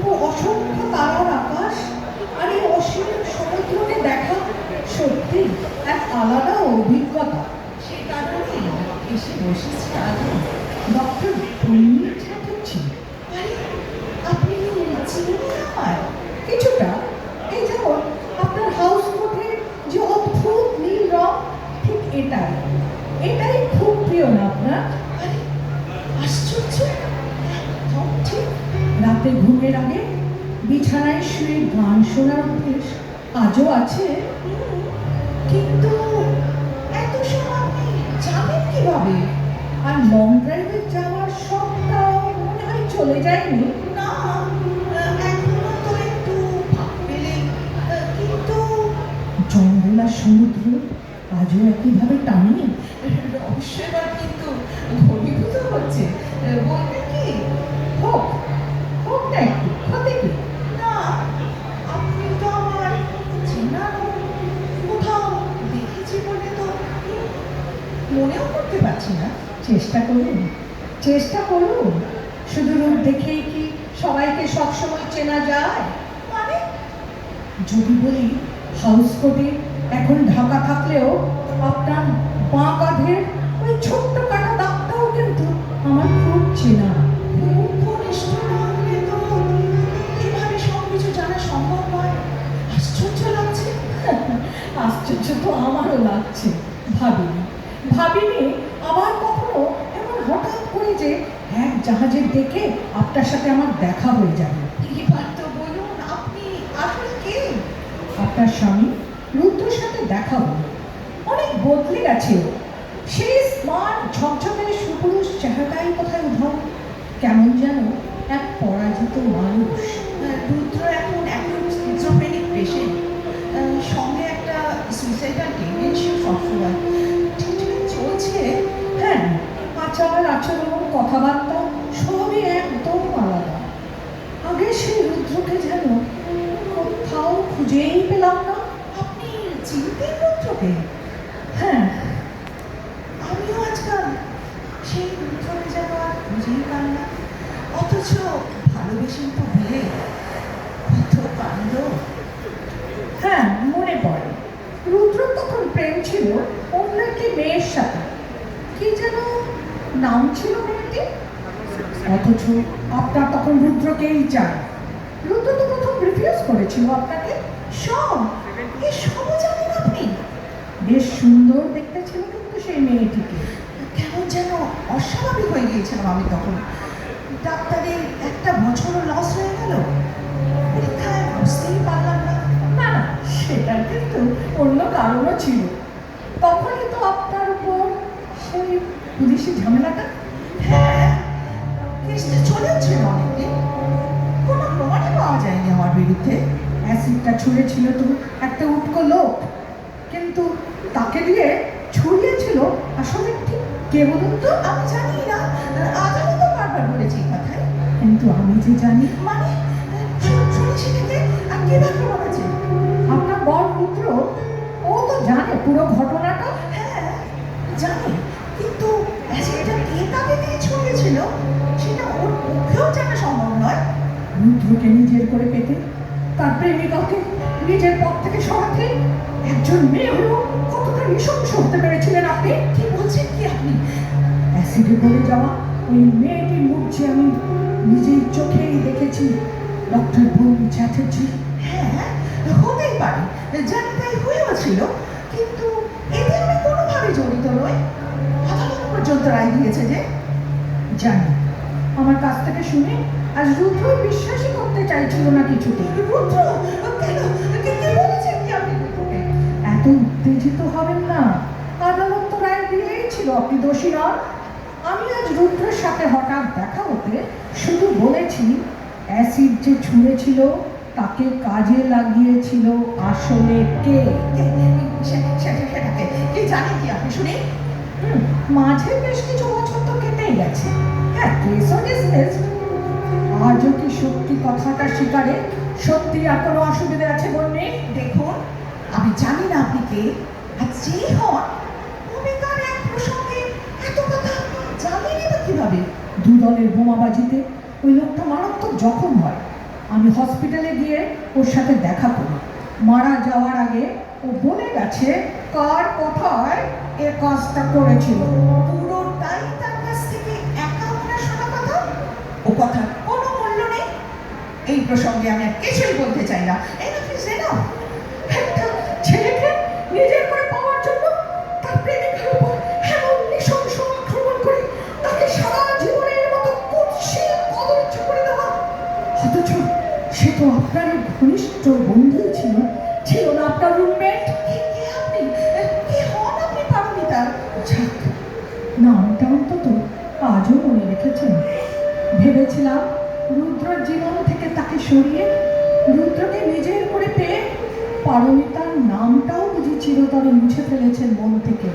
উপর অসংখ্য তারার আকাশ আর এই অসীম সমুদ্রকে দেখা সত্যি এক আলাদা অভিজ্ঞতা। সে কারণে এসে বসেছি আগে। ডক্টর পূর্ণি চ্যাটার্জি আরে, আপনি চিনেন আমায়? কিছুটা আজও আছে? কিন্তু এত সময় আপনি যাবেন কীভাবে? আর লং ড্রাইভে যাওয়ার শখটাও মনে হয় চলে যায়নি? না এখনও তো একটু পেলে কিন্তু জঙ্গল আর সমুদ্র আজও একইভাবে টানি? রহস্য এবার কিন্তু ঘনীভূত হচ্ছে। বলবেন কি? হোক হোক না একটু। পারছি না, চেষ্টা করুন। চেষ্টা করুন। শুধু রূপ দেখেই কি সবাইকে সবসময় চেনা যায়? মানে যদি বলি, হাউস কোটে এখন ঢাকা থাকলেও আপনার বাঁ কাঁধের ওই ছোট্ট কাটা দাগটাও কিন্তু আমার খুব চেনা। আশ্চর্য তো আমারও লাগছে। ভাবিনি। ভাবিনি আবার কখনো এমন হঠাৎ করে যে এক জাহাজের ডেকে আপনার সাথে আমার দেখা হয়ে যাবে। এবার তো বলুন আপনি আসলে কে? আপনার স্বামী রুদ্রের সাথে দেখা হলো। অনেক বদলে গেছে ও। সেই স্মার্ট ঝকঝকে সুপুরুষ চেহারাটাই কোথায় উধাও? কেমন যেন এক পরাজিত মানুষ। রুদ্র এখন এখন স্কিজোফ্রেনিক পেশেন্ট সঙ্গে একটা সুইসাইডাল টেন্ডেন্সিও সবসময় হ্যাঁ আচার আচরণ, কথাবার্তা সবই একদম আলাদা। আগে সেই রুদ্রকে যেন কোথাও খুঁজেই পেলাম না। আপনি চিনতেন রুদ্রকে? হ্যাঁ আমিও আজকাল সেই রুদ্রকে যেন আর খুঁজেই পাই না। অথচ ভালোবেসেন তো বিয়ে, কত কাণ্ড। হ্যাঁ মনে পড়ে। রুদ্র তখন প্রেম ছিল অন্য একটি মেয়ের সাথে। কি যেন নাম ছিল মেয়েটি? অথচ আপনার তখন রুদ্রকেই চায় রুদ্র তো প্রথম রিফিউজ করেছিল আপনাকে। সব। এ সবও জানেন আপনি। বেশ সুন্দর দেখতে ছিল কিন্তু সেই মেয়েটিকে। কেমন যেন অস্বাভাবিক হয়ে গিয়েছিলাম আমি তখন। ডাক্তারের একটা বছরও লস হয়ে গেল। পরীক্ষায় বুঝতেই পারলাম না। না না সেটা কিন্তু অন্য কারণও ছিল। তখনই তো আপনার উপর সেই পুলিশি ঝামেলাটা? হ্যাঁ যায়নি আমার বিরুদ্ধে। অ্যাসিডটা তো একটা উটকো লোক। কিন্তু তাকে আসলে ঠিক কে আমি জানি না। বলেছি কিন্তু আমি যে জানি মানে আর কীভাবে বলেছে? আপনার বর পুত্র? ও তো জানে পুরো ঘটনাটা। হ্যাঁ জানি। কিন্তু অ্যাসিডটা কে তাকে দিয়ে ছড়িয়েছিল সেটা ওর পক্ষেও জানা সম্ভব নয়। রুদ্রকে নিজের করে পেতে তার প্রেমিকাকে নিজের পথ থেকে সরাতে একজন মেয়ে হলো কতটা নৃশংস হতে পেরেছিলেন আপনি? কি বলছেন কি আপনি? অ্যাসিডে পড়ে যাওয়া ওই মেয়েটির মুখ যে আমি নিজের চোখেই দেখেছি ডক্টর বৌমি চ্যাটার্জি। হ্যাঁ হতেই পারে। জানি তাই হয়েও ছিল কিন্তু এতে আমি কোনোভাবে জড়িত নই। আদালত রায় দিয়েছে যে, জানি। আমার কাছ থেকে শুনে আজ রুদ্র বিশ্বাসই করতে চাইছিল না কিছুতে রুদ্র? এত উত্তেজিত হবেন না। আদালত তো রায় দিয়েই ছিল আপনি দোষী নন। আমি আজ রুদ্রের সাথে হঠাৎ দেখা হতে শুধু বলেছি, অ্যাসিড যে ছুঁড়েছিল তাকে কাজে লাগিয়েছিল আসলে কে? কে- সেটাকে কে আপনি শুনে? মাঝে বেশ কিছু বছর তো কেটেই গেছে। হ্যাঁ কেসও ডিসমিস আজও কি সত্যি কথাটা স্বীকারে? সত্যি আর কোনো অসুবিধা আছে বলনি দেখুন, আমি জানি না আপনি কে। আর যেই হন তবে এক প্রসঙ্গে এত কথা জানেনই বা কীভাবে? দুদলের বোমাবাজিতে ওই লোকটা মারাত্মক জখম হয়। আমি হসপিটালে গিয়ে ওর সাথে দেখা করি। মারা যাওয়ার আগে ও বলে গেছে, কার কথায় এ কাজটা করেছিল? পুরোটাই তার কাছ থেকে একা আপনার শোনা কথা? ও কথার কোনো মূল্য নেই। এই প্রসঙ্গে আমি আর কিছুই বলতে চাই না। দেওয়া। অথচ সে তো আপনার ঘনিষ্ঠ বন্ধু ছিল। ছিল না আপনার রুমমেট কে কে আপনি? কে হন আপনি পারমিতার যাক নামটা অন্তত আজও মনে রেখেছেন। ভেবেছিলাম রুদ্রর জীবন থেকে তাকে সরিয়ে রুদ্রকে নিজের করে পেয়ে পারমিতার নামটাও বুঝি চিরতরে মুছে ফেলেছেন মন থেকে।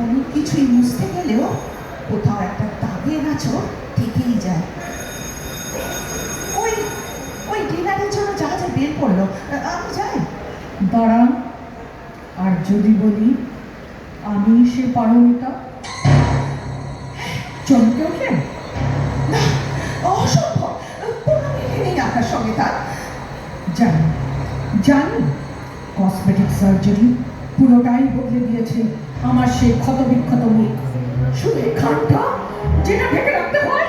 অনেক কিছুই মুছতে গেলেও কোথাও একটা দাগের আঁচড় থেকেই যায়। ওই ওই ডিনারের জন্য জাহাজে বের পড়ল দাঁড়ান আর যদি বলি, আমি সে পারমিতা। চমকে ওঠেন? অসম্ভব। সঙ্গে তার। জানি জানি কসমেটিক সার্জারি পুরোটাই বদলে দিয়েছে আমার সেই ক্ষতবিক্ষত মুখ। শুধু খানটা যেটা ঢেকে রাখতে হয়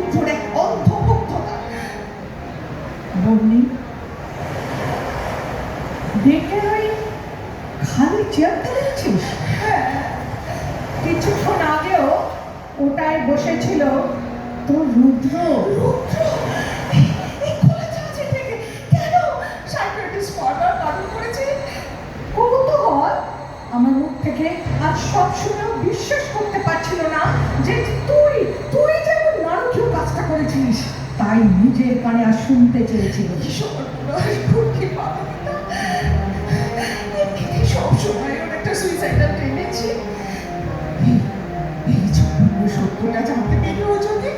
দেখে ওই খালি চেয়ারটা দেখছিস? হ্যাঁ। কিছুক্ষণ আগেও ওটায় বসেছিল তোর রুদ্র। রুদ্র? আমার মুখ থেকে আজ সব শুনেও বিশ্বাস করতে পারছিল না যে তুই তুই যেমন নারকীয় কাজটা করেছিস তাই নিজের কানে আর শুনতে চেয়েছিল। কিশোর সুইসাইডাল টেন্ডেন্সি এই- জঘন্য সত্যটা জানতে পেরেও যদি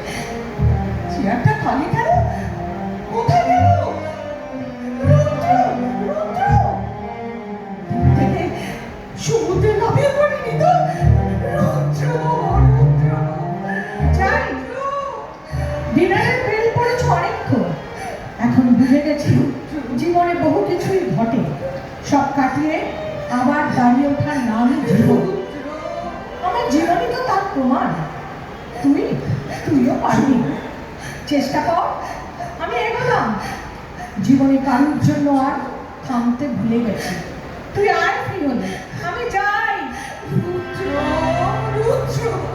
চেয়ারটা খালি কেন? কোথায় গেল? তো? এখন বুঝে গেছি। জীবনে বহু কিছুই ঘটে। সব কাটিয়ে দাঁড়িয়ে ওঠার নামই জীবন। আমার জীবনই তো তার প্রমাণ। তুমি, তুইও পারবি। চেষ্টা কর, আমি এগোলাম। জীবনে কারোর জন্য আর থামতে ভুলে গেছি। তুই আর ফিরলি আমি যাই। রুদ্র রুদ্র।